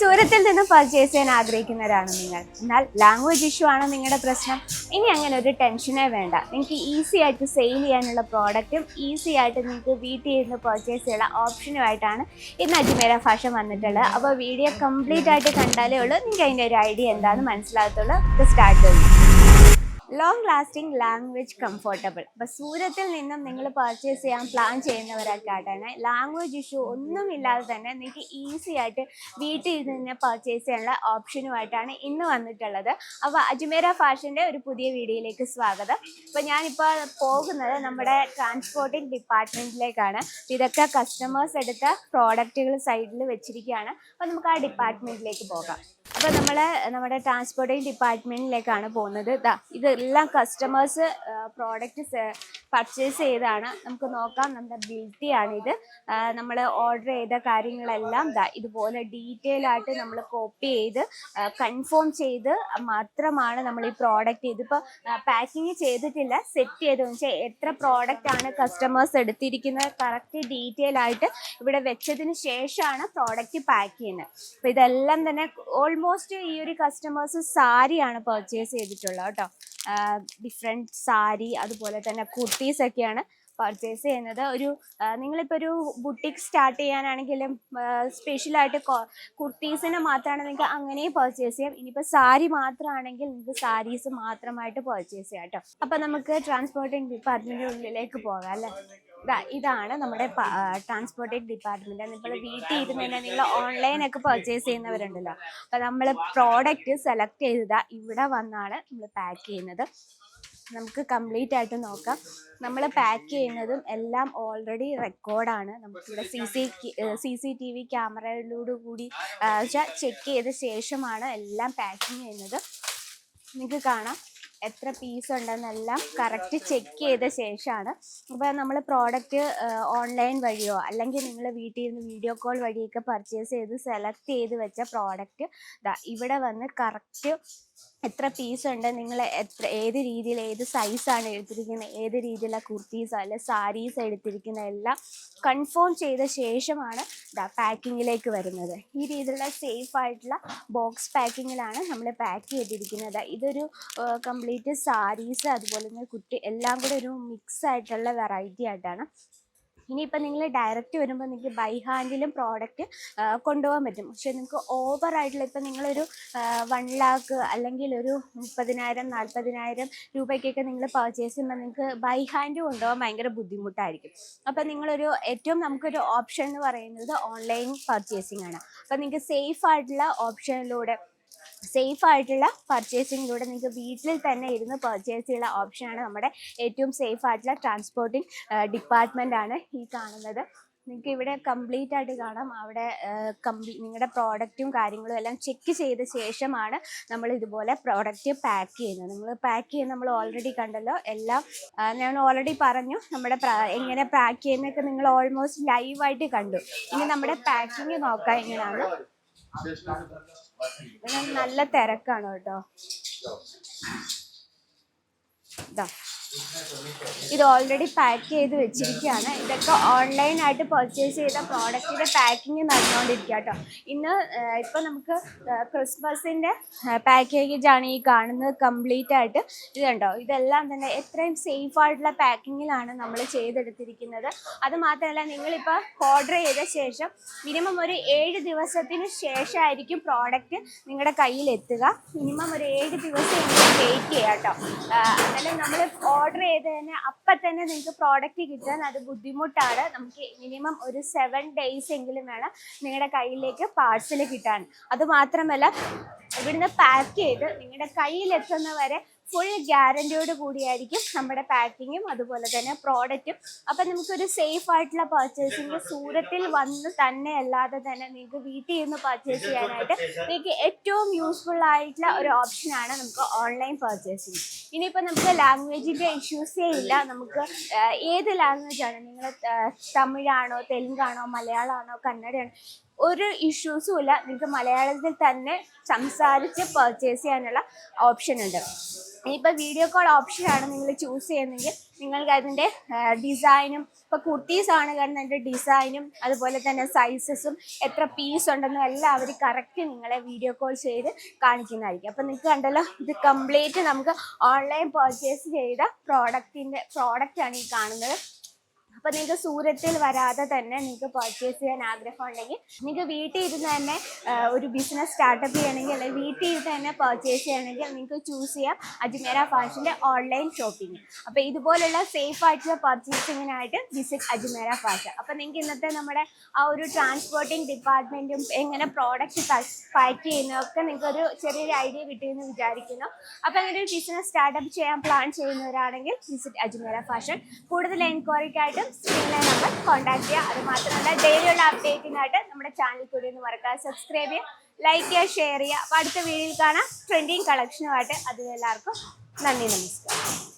സൂരത്തിൽ നിന്ന് പർച്ചേസ് ചെയ്യാൻ ആഗ്രഹിക്കുന്നവരാണ് നിങ്ങൾ. എന്നാൽ ലാംഗ്വേജ് ഇഷ്യൂ ആണ് നിങ്ങളുടെ പ്രശ്നം. ഇനി അങ്ങനെ ഒരു ടെൻഷനേ വേണ്ട. നിങ്ങൾക്ക് ഈസി ആയിട്ട് സെയിൽ ചെയ്യാനുള്ള പ്രോഡക്റ്റും ഈസി ആയിട്ട് നിങ്ങൾക്ക് വീട്ടിൽ ഇരുന്ന് പർച്ചേസ് ചെയ്യാനുള്ള ഓപ്ഷനുമായിട്ടാണ് ഇന്ന് അജ്മേര ഭാഷ വന്നിട്ടുള്ളത്. അപ്പോൾ വീഡിയോ കംപ്ലീറ്റ് ആയിട്ട് കണ്ടാലേ ഉള്ളൂ. നിങ്ങൾക്ക് അതിന്റെ ഒരു ഐഡിയ എന്താണെന്ന് മനസ്സിലാകത്തുള്ളൂ. സ്റ്റാർട്ട് ചെയ്യും. ലോങ് ലാസ്റ്റിംഗ് ലാംഗ്വേജ് കംഫർട്ടബിൾ അപ്പോൾ സൂരത്തിൽ നിന്നും നിങ്ങൾ പർച്ചേസ് ചെയ്യാൻ പ്ലാൻ ചെയ്യുന്നവരൊക്കെയായിട്ടാണ് ലാംഗ്വേജ് ഇഷ്യൂ ഒന്നും ഇല്ലാതെ തന്നെ നിങ്ങൾക്ക് ഈസി ആയിട്ട് വീട്ടിൽ ഇരുന്ന് തന്നെ പർച്ചേസ് ചെയ്യാനുള്ള ഓപ്ഷനുമായിട്ടാണ് ഇന്ന് വന്നിട്ടുള്ളത്. അപ്പോൾ അജ്മേര ഫാഷന്റെ ഒരു പുതിയ വീഡിയോയിലേക്ക് സ്വാഗതം. അപ്പോൾ ഞാനിപ്പോൾ പോകുന്നത് നമ്മുടെ ട്രാൻസ്പോർട്ടിംഗ് ഡിപ്പാർട്ട്മെന്റിലേക്കാണ് ഇതൊക്കെ കസ്റ്റമേഴ്സ് എടുത്ത പ്രോഡക്റ്റുകൾ സൈഡിൽ വെച്ചിരിക്കുകയാണ്. അപ്പോൾ നമുക്ക് ആ ഡിപ്പാർട്ട്മെന്റിലേക്ക് പോകാം. അപ്പോൾ നമ്മൾ നമ്മുടെ ട്രാൻസ്പോർട്ടിംഗ് ഡിപ്പാർട്ട്മെന്റിലേക്കാണ് പോകുന്നത്. ഇതാ ഇതെല്ലാം കസ്റ്റമേഴ്സ് പ്രോഡക്റ്റ് പർച്ചേസ് ചെയ്താണ്. നമുക്ക് നോക്കാം. നമ്മുടെ ബിൽറ്റി നമ്മൾ ഓർഡർ ചെയ്ത കാര്യങ്ങളെല്ലാം ഇതുപോലെ ഡീറ്റെയിൽ ആയിട്ട് നമ്മൾ കോപ്പി ചെയ്ത് കൺഫേം ചെയ്ത് മാത്രമാണ് നമ്മൾ ഈ പ്രോഡക്റ്റ് ഇതിപ്പോൾ പാക്കിങ് ചെയ്തിട്ടില്ല. സെറ്റ് ചെയ്ത്. വെച്ചാൽ എത്ര പ്രോഡക്റ്റ് ആണ് കസ്റ്റമേഴ്സ് എടുത്തിരിക്കുന്നത് കറക്റ്റ് ഡീറ്റെയിൽ ആയിട്ട് ഇവിടെ വെച്ചതിന് ശേഷമാണ് പ്രോഡക്റ്റ് പാക്ക് ചെയ്യുന്നത് അപ്പോൾ ഇതെല്ലാം തന്നെ ഓൾമോസ്റ്റ് ഈ ഒരു കസ്റ്റമേഴ്സ് സാരിയാണ് പർച്ചേസ് ചെയ്തിട്ടുള്ളത് കേട്ടോ. ഡിഫറെന്റ് സാരി അതുപോലെ തന്നെ കുർത്തീസൊക്കെയാണ് പർച്ചേസ് ചെയ്യുന്നത്. ഒരു നിങ്ങളിപ്പോൾ ഒരു ബുട്ടിക് സ്റ്റാർട്ട് ചെയ്യാനാണെങ്കിലും സ്പെഷ്യലായിട്ട് കുർത്തീസിന് മാത്രമാണ് നിങ്ങൾക്ക് അങ്ങനെയും പർച്ചേസ് ചെയ്യാം. ഇനിയിപ്പോൾ സാരി മാത്രമാണെങ്കിൽ നിങ്ങൾക്ക് സാരീസ് മാത്രമായിട്ട് പർച്ചേസ് ചെയ്യാം കേട്ടോ അപ്പം നമുക്ക് ട്രാൻസ്പോർട്ടിംഗ് ഡിപ്പാർട്ട്മെന്റിന്റെ ഉള്ളിലേക്ക് പോകാം അല്ലേ? ഇതാണ് നമ്മുടെ ട്രാൻസ്പോർട്ടേഷൻ ഡിപ്പാർട്ട്മെന്റ് ഇപ്പോൾ വീട്ടിൽ ഇരുന്ന് തന്നെ നിങ്ങൾ ഓൺലൈൻ ഒക്കെ പർച്ചേസ് ചെയ്യുന്നവരുണ്ടല്ലോ. അപ്പോൾ നമ്മൾ പ്രോഡക്റ്റ് സെലക്ട് ചെയ്തതാ ഇവിടെ വന്നാണ് നമ്മൾ പാക്ക് ചെയ്യുന്നത്. നമുക്ക് കംപ്ലീറ്റ് ആയിട്ട് നോക്കാം. നമ്മൾ പാക്ക് ചെയ്യുന്നതും എല്ലാം ഓൾറെഡി റെക്കോർഡാണ് നമുക്കിവിടെ C C C C T V ക്യാമറയിലൂടെ കൂടി ചെക്ക് ചെയ്ത ശേഷമാണ് എല്ലാം പാക്കിങ് ചെയ്യുന്നത്. നിങ്ങൾക്ക് കാണാം. എത്ര പീസ് ഉണ്ടെന്നെല്ലാം കറക്റ്റ് ചെക്ക് ചെയ്ത ശേഷമാണ്. അപ്പോൾ നമ്മൾ പ്രോഡക്റ്റ് ഓൺലൈൻ വഴിയോ അല്ലെങ്കിൽ നിങ്ങൾ വീട്ടിൽ നിന്ന് വീഡിയോ കോൾ വഴിയൊക്കെ പർച്ചേസ് ചെയ്ത് സെലക്ട് ചെയ്ത് വെച്ച പ്രോഡക്റ്റ് ഇവിടെ വന്ന് കറക്റ്റ് എത്ര പീസ് ഉണ്ട് നിങ്ങൾ എത്ര ഏത് രീതിയിൽ ഏത് സൈസാണ് എടുത്തിരിക്കുന്നത് ഏത് രീതിയിലുള്ള കുർത്തീസ് അല്ലെ സാരീസ് എടുത്തിരിക്കുന്ന എല്ലാം കൺഫേം ചെയ്ത ശേഷമാണ് ദാ പാക്കിങ്ങിലേക്ക് വരുന്നത്. ഈ രീതിയിലുള്ള സേഫ് ആയിട്ടുള്ള ബോക്സ് പാക്കിങ്ങിലാണ് നമ്മൾ പാക്ക് ചെയ്തിരിക്കുന്നത്. ഇതൊരു കംപ്ലീറ്റ് സാരീസ് അതുപോലെ തന്നെ കുട്ടി എല്ലാം കൂടെ ഒരു മിക്സ് ആയിട്ടുള്ള വെറൈറ്റി ആയിട്ടാണ് ഇനിയിപ്പോൾ നിങ്ങൾ ഡയറക്റ്റ് വരുമ്പോൾ നിങ്ങൾക്ക് ബൈ ഹാൻഡിലും പ്രോഡക്റ്റ് കൊണ്ടുപോകാൻ പറ്റും. പക്ഷേ നിങ്ങൾക്ക് ഓവർ ആയിട്ടുള്ള ഇപ്പം നിങ്ങളൊരു വൺ ലാക്ക് അല്ലെങ്കിൽ ഒരു മുപ്പതിനായിരം നാൽപ്പതിനായിരം രൂപയ്ക്കൊക്കെ നിങ്ങൾ പർച്ചേസ് ചെയ്യുമ്പോൾ നിങ്ങൾക്ക് ബൈ ഹാൻഡ് കൊണ്ടുപോകാൻ ഭയങ്കര ബുദ്ധിമുട്ടായിരിക്കും. അപ്പം നിങ്ങളൊരു ഏറ്റവും നമുക്കൊരു ഓപ്ഷൻ എന്ന് പറയുന്നത് ഓൺലൈൻ പർച്ചേസിംഗ് ആണ്. അപ്പം നിങ്ങൾക്ക് സേഫ് ആയിട്ടുള്ള ഓപ്ഷനിലൂടെ സേഫ് ആയിട്ടുള്ള പർച്ചേസിങ്ങിലൂടെ നിങ്ങൾക്ക് വീട്ടിൽ തന്നെ ഇരുന്ന് പർച്ചേസ് ചെയ്യുന്ന ഓപ്ഷനാണ് നമ്മുടെ ഏറ്റവും സേഫ് ആയിട്ടുള്ള ട്രാൻസ്പോർട്ടിംഗ് ഡിപ്പാർട്ട്മെന്റ് ആണ് ഈ കാണുന്നത്. നിങ്ങൾക്ക് ഇവിടെ കംപ്ലീറ്റ് ആയിട്ട് കാണാം. അവിടെ കംപ്ലീ നിങ്ങളുടെ പ്രോഡക്റ്റും കാര്യങ്ങളും എല്ലാം ചെക്ക് ചെയ്ത ശേഷമാണ് നമ്മൾ ഇതുപോലെ പ്രോഡക്റ്റ് പാക്ക് ചെയ്യുന്നത്. നിങ്ങൾ പാക്ക് ചെയ്യുന്ന നമ്മൾ ഓൾറെഡി കണ്ടല്ലോ. എല്ലാം ഞാൻ ഓൾറെഡി പറഞ്ഞു നമ്മുടെ എങ്ങനെ പാക്ക് ചെയ്യുന്നതൊക്കെ നിങ്ങൾ ഓൾമോസ്റ്റ് ലൈവായിട്ട് കണ്ടു. ഇനി നമ്മുടെ പാക്കിങ് നോക്കാം എങ്ങനെയാണ്. നല്ല തിരക്കാണ് കേട്ടോ. ഇതാ ഇത് ഓൾറെഡി പാക്ക് ചെയ്ത് വെച്ചിരിക്കുകയാണ്. ഇതൊക്കെ ഓൺലൈനായിട്ട് പർച്ചേസ് ചെയ്ത പ്രോഡക്റ്റിന്റെ പാക്കിങ് നടന്നുകൊണ്ടിരിക്കുക കേട്ടോ ഇന്ന് ഇപ്പോൾ നമുക്ക് ക്രിസ്മസിന്റെ പാക്കേജാണ് ഈ കാണുന്നത് കംപ്ലീറ്റ് ആയിട്ട്. ഇത് കണ്ടോ? ഇതെല്ലാം തന്നെ എത്രയും സേഫ് ആയിട്ടുള്ള പാക്കിങ്ങിലാണ് നമ്മൾ ചെയ്തെടുത്തിരിക്കുന്നത്. അത് മാത്രമല്ല നിങ്ങളിപ്പോൾ ഓർഡർ ചെയ്ത ശേഷം മിനിമം ഒരു ഏഴ് ദിവസത്തിന് ശേഷമായിരിക്കും പ്രോഡക്റ്റ് നിങ്ങളുടെ കയ്യിൽ എത്തുക മിനിമം ഒരു ഏഴ് ദിവസം വെയിറ്റ് ചെയ്യാം കേട്ടോ അങ്ങനെ നമ്മൾ ഓർഡർ ചെയ്ത് തന്നെ അപ്പം തന്നെ നിങ്ങൾക്ക് പ്രോഡക്റ്റ് കിട്ടാൻ അത് ബുദ്ധിമുട്ടാണ്. നമുക്ക് മിനിമം ഒരു സെവൻ ഡേയ്സ് എങ്കിലും വേണം നിങ്ങളുടെ കയ്യിലേക്ക് പാഴ്സൽ കിട്ടാൻ. അത് മാത്രമല്ല ഇവിടുന്ന് പാക്ക് ചെയ്ത് നിങ്ങളുടെ കയ്യിൽ എത്തുന്നവരെ ഫുൾ ഗ്യാരണ്ടിയോട് കൂടിയായിരിക്കും നമ്മുടെ പാക്കിങ്ങും അതുപോലെ തന്നെ പ്രോഡക്റ്റും. അപ്പം നമുക്കൊരു സേഫ് ആയിട്ടുള്ള പർച്ചേസിങ് സൂരത്തിൽ വന്ന് തന്നെ അല്ലാതെ തന്നെ നിങ്ങൾക്ക് വീട്ടിൽ നിന്ന് പർച്ചേസ് ചെയ്യാനായിട്ട് നിങ്ങൾക്ക് ഏറ്റവും യൂസ്ഫുൾ ആയിട്ടുള്ള ഒരു ഓപ്ഷനാണ് നമുക്ക് ഓൺലൈൻ പർച്ചേസിങ് ഇനിയിപ്പോൾ നമുക്ക് ലാംഗ്വേജിന്റെ ഇഷ്യൂസേ ഇല്ല. നമുക്ക് ഏത് ലാംഗ്വേജ് ആണ്? നിങ്ങൾ തമിഴാണോ തെലുങ്കാണോ മലയാളമാണോ കന്നഡയാണോ? ഒരു ഇഷ്യൂസും ഇല്ല. നിങ്ങൾക്ക് മലയാളത്തിൽ തന്നെ സംസാരിച്ച് പർച്ചേസ് ചെയ്യാനുള്ള ഓപ്ഷൻ ഉണ്ട്. ഇനിയിപ്പോൾ വീഡിയോ കോൾ ഓപ്ഷനാണ് നിങ്ങൾ ചൂസ് ചെയ്യുന്നതെങ്കിൽ നിങ്ങൾക്ക് അതിന്റെ ഡിസൈനും ഇപ്പോൾ കുർത്തീസ് ആണ് കാരണം അതിന്റെ ഡിസൈനും അതുപോലെ തന്നെ സൈസസും എത്ര പീസ് ഉണ്ടെന്നും എല്ലാം അവർ കറക്റ്റ് നിങ്ങളെ വീഡിയോ കോൾ ചെയ്ത് കാണിക്കുന്നതായിരിക്കും. അപ്പോൾ നിങ്ങൾക്ക് കണ്ടല്ലോ ഇത് കംപ്ലീറ്റ് നമുക്ക് ഓൺലൈൻ പർച്ചേസ് ചെയ്ത പ്രോഡക്റ്റിന്റെ പ്രോഡക്റ്റാണ് ഈ കാണുന്നത്. അപ്പോൾ നിങ്ങൾക്ക് സൂരത്തിൽ വരാതെ തന്നെ നിങ്ങൾക്ക് പർച്ചേസ് ചെയ്യാൻ ആഗ്രഹം ഉണ്ടെങ്കിൽ നിങ്ങൾക്ക് വീട്ടിൽ ഇരുന്ന് തന്നെ ഒരു ബിസിനസ് സ്റ്റാർട്ടപ്പ് ചെയ്യണമെങ്കിൽ അല്ലെങ്കിൽ വീട്ടിൽ ഇരുന്ന് തന്നെ പർച്ചേസ് ചെയ്യണമെങ്കിൽ നിങ്ങൾക്ക് ചൂസ് ചെയ്യാം അജ്മേര ഫാഷന്റെ ഓൺലൈൻ ഷോപ്പിംഗ് അപ്പോൾ ഇതുപോലുള്ള സേഫ് ആയിട്ടുള്ള പർച്ചേസിങ്ങിനായിട്ട് വിസിറ്റ് അജ്മേര ഫാഷൻ അപ്പോൾ നിങ്ങൾക്ക് ഇന്നത്തെ നമ്മുടെ ആ ഒരു ട്രാൻസ്പോർട്ടിംഗ് ഡിപ്പാർട്ട്മെന്റും എങ്ങനെ പ്രോഡക്റ്റ് പാക്ക് ചെയ്യുന്നതൊക്കെ നിങ്ങൾക്ക് ഒരു ചെറിയൊരു ഐഡിയ കിട്ടിയെന്ന് വിചാരിക്കുന്നു. അപ്പോൾ അങ്ങനെ ഒരു ബിസിനസ് സ്റ്റാർട്ടപ്പ് ചെയ്യാൻ പ്ലാൻ ചെയ്യുന്നവരാണെങ്കിൽ വിസിറ്റ് അജ്മേര ഫാഷൻ കൂടുതൽ എൻക്വയറിക്കായിട്ടും സ്ക്രീനിലെ നമ്പർ കോൺടാക്ട് ചെയ്യുക അത് മാത്രമല്ല ഡെയിലിയുള്ള അപ്ഡേറ്റിനായിട്ട് നമ്മുടെ ചാനൽ കൂടി ഒന്ന് മറക്കാതെ സബ്സ്ക്രൈബ് ചെയ്യുക ലൈക്ക് ചെയ്യുക ഷെയർ ചെയ്യുക അപ്പോൾ അടുത്ത വീഡിയോയിൽ കാണാം. ട്രെൻഡിങ് കളക്ഷനുമായിട്ട് അതിലെല്ലാവർക്കും നന്ദി നമസ്കാരം.